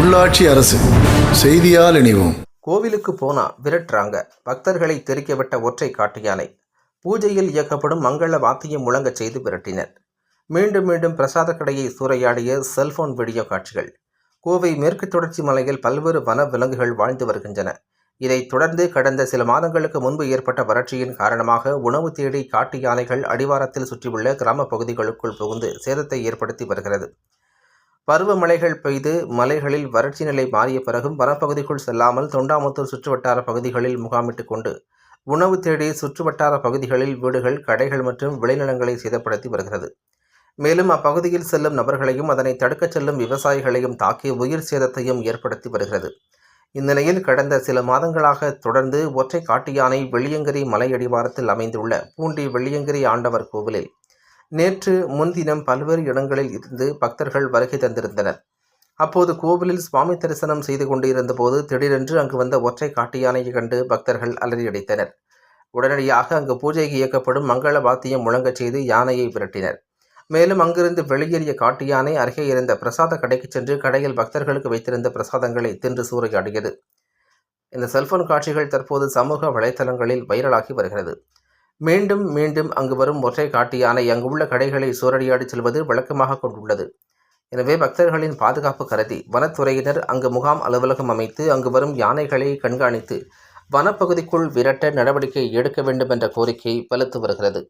உள்ளாட்சி அரசு. செய்தியால் இணைவோம். கோவிலுக்கு போனா விரட்டுறாங்க. பக்தர்களை தெறிக்க ஒற்றை காட்டு யானை பூஜையில் இயக்கப்படும் மங்கள வாத்தியம் முழங்கச் செய்து விரட்டினர். மீண்டும் மீண்டும் பிரசாத கடையை சூறையாடிய செல்போன் வீடியோ காட்சிகள். கோவை மேற்கு தொடர்ச்சி மலையில் பல்வேறு வன விலங்குகள் வாழ்ந்து வருகின்றன. இதைத் தொடர்ந்து கடந்த சில மாதங்களுக்கு முன்பு ஏற்பட்ட வறட்சியின் காரணமாக உணவு தேடி காட்டு யானைகள் அடிவாரத்தில் சுற்றியுள்ள கிராம பகுதிகளுக்குள் புகுந்து சேதத்தை ஏற்படுத்தி வருகிறது. பருவமழைகள் பெய்து மலைகளில் வறட்சி நிலை மாறிய பிறகும் வனப்பகுதிக்குள் செல்லாமல் தொண்டாமுத்தூர் சுற்றுவட்டார பகுதிகளில் முகாமிட்டுக் கொண்டு உணவு தேடி சுற்றுவட்டார பகுதிகளில் வீடுகள் கடைகள் மற்றும் விளைநிலங்களை சேதப்படுத்தி வருகிறது. மேலும் அப்பகுதியில் செல்லும் நபர்களையும் அதனை தடுக்கச் செல்லும் விவசாயிகளையும் தாக்கி உயிர் சேதத்தையும் ஏற்படுத்தி வருகிறது. இந்நிலையில் கடந்த சில மாதங்களாக தொடர்ந்து ஒற்றை காட்டு யானை வெள்ளியங்கிரி மலையடிவாரத்தில் அமைந்துள்ள பூண்டி வெள்ளியங்கிரி ஆண்டவர் கோவிலில் நேற்று முன்தினம் பல்வேறு இடங்களில் இருந்து பக்தர்கள் வருகை தந்திருந்தனர். அப்போது கோவிலில் சுவாமி தரிசனம் செய்து கொண்டிருந்த போது திடீரென்று அங்கு வந்த ஒற்றை காட்டு யானையை கண்டு பக்தர்கள் அலறியடித்தனர். உடனடியாக அங்கு பூஜைக்கு இயக்கப்படும் மங்கள வாத்தியம் முழங்கச் செய்து யானையை விரட்டினர். மேலும் அங்கிருந்து வெளியேறிய காட்டு யானை அருகே இருந்த பிரசாத கடைக்கு சென்று கடையில் பக்தர்களுக்கு வைத்திருந்த பிரசாதங்களை தின்று சூறையாடியது. இந்த செல்போன் காட்சிகள் தற்போது சமூக வலைத்தளங்களில் வைரலாகி வருகிறது. மீண்டும் மீண்டும் அங்கு வரும் ஒற்றை காட்டு யானை அங்குள்ள கடைகளை சூரடியாடி செல்வது வழக்கமாக கொண்டுள்ளது. எனவே பக்தர்களின் பாதுகாப்பு கருதி வனத்துறையினர் அங்கு முகாம் அலுவலகம் அமைத்து அங்கு வரும் யானைகளை கண்காணித்து வனப்பகுதிக்குள் விரட்ட நடவடிக்கை எடுக்க வேண்டும் என்ற கோரிக்கை வலுத்து வருகிறது.